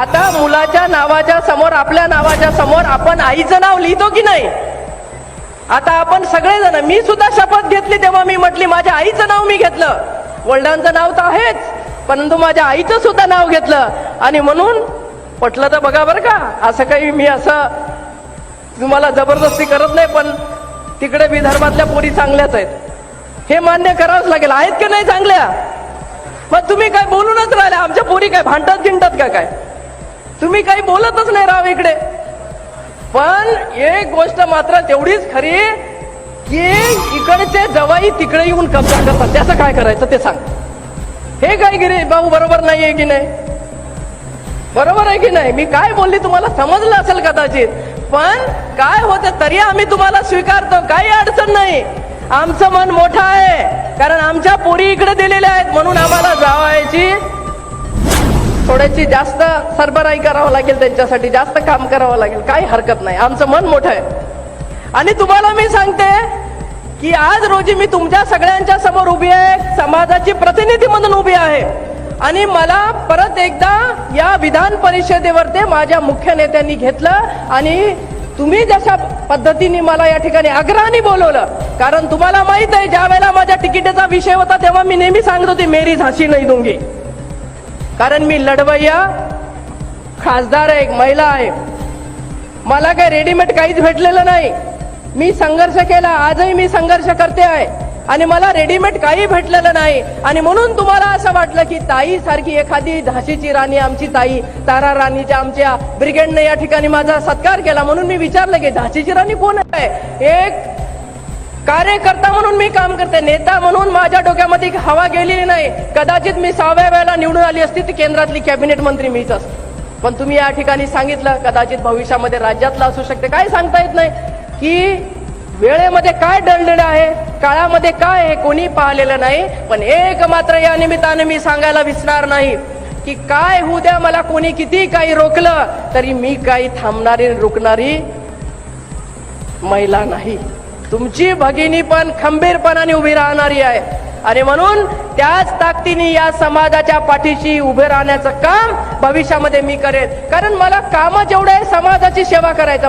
आता मुलाच्या नावाच्या समोर आपल्या नावाच्या समोर आपण आईचं नाव लिहितो की नाही? आता आपण सगळेजण मी सुद्धा शपथ घेतली तेव्हा मी म्हटली माझ्या आईचं नाव मी घेतलं. वडिलांचं नाव तर आहेच परंतु माझ्या आईचं सुद्धा नाव घेतलं. आणि म्हणून पटलं तर बघा बरं का असं काही मी असं तुम्हाला जबरदस्ती करत नाही पण तिकडे विदर्भातल्या पोरी चांगल्याच आहेत. हे मान्य करावंच लागेल. आहेत की नाही चांगल्या? मग तुम्ही काय बोलूनच राहिले? आमच्या पोरी काय भांडतात गिंडतात का काय? तुम्ही काही बोलतच नाही राव इकडे. पण एक गोष्ट मात्र तेवढीच खरी की इकडचे जवाई तिकडे येऊन कब्जा करतात. त्याचं काय करायचं ते सांग. हे काय गिरे भाऊ बरोबर नाही आहे की नाही? बरोबर आहे की नाही? मी काय बोलली तुम्हाला समजलं असेल कदाचित. पण काय होतं तरी आम्ही तुम्हाला स्वीकारतो काही अडचण नाही. आमचं मन मोठं आहे कारण आमच्या पोरी इकडे दिलेल्या आहेत म्हणून आम्हाला जावायची थोड्याची जास्त सरबराई करावं लागेल त्यांच्यासाठी जास्त काम करावं लागेल काही हरकत नाही. आमचं मन मोठं आहे. आणि तुम्हाला मी सांगते की आज रोजी मी तुमच्या सगळ्यांच्या समोर उभी आहे समाजाची प्रतिनिधी म्हणून उभी आहे. आणि मला परत एकदा या विधान परिषदेवर ते माझ्या मुख्य नेत्यांनी घेतलं आणि तुम्ही जशा पद्धतीने मला या ठिकाणी आग्रहाने बोलवलं कारण तुम्हाला माहीत आहे ज्या वेळेला माझ्या तिकिटाचा विषय होता तेव्हा मी नेहमी सांगत होती मेरी झाशी नाही दुंगी. कारण मी लढवय्या खासदार आहे एक महिला आहे. मला काही रेडीमेड काहीच भेटलेलं नाही. मी संघर्ष केला आजही मी संघर्ष करते आहे. आणि मला रेडीमेड काही भेटलेलं नाही. आणि म्हणून तुम्हाला असं वाटलं की ताई सारखी एखादी झाशीची राणी आमची ताई तारा राणीच्या आमच्या ब्रिगेडने या ठिकाणी माझा सत्कार केला. म्हणून मी विचारलं की झाशीची राणी कोण आहे? एक कार्यकर्ता म्हणून मी काम करते नेता म्हणून माझ्या डोक्यामध्ये हवा गेलेली नाही. कदाचित मी सहाव्या वेळेला निवडून आली असती ती केंद्रातली कॅबिनेट मंत्री मीच असते. पण तुम्ही या ठिकाणी सांगितलं कदाचित भविष्यामध्ये राज्यातलं असू शकते. काय सांगता येत नाही की वेळेमध्ये काय डळलेलं आहे काळामध्ये काय हे कोणी पाहिलेलं नाही. पण एक मात्र या निमित्ताने मी सांगायला विसरणार नाही की काय होऊ द्या मला कोणी किती काही रोखलं तरी मी काही थांबणारी रुकणारी महिला नाही. तुमची भगिनी पण खंबीरपणाने उभी राहणारी आहे. आणि म्हणून त्याच ताकदीने या समाजाच्या पाठीशी उभे राहण्याचं काम भविष्यामध्ये मी करेन. कारण मला कामं जेवढं आहे समाजाची सेवा करायचं.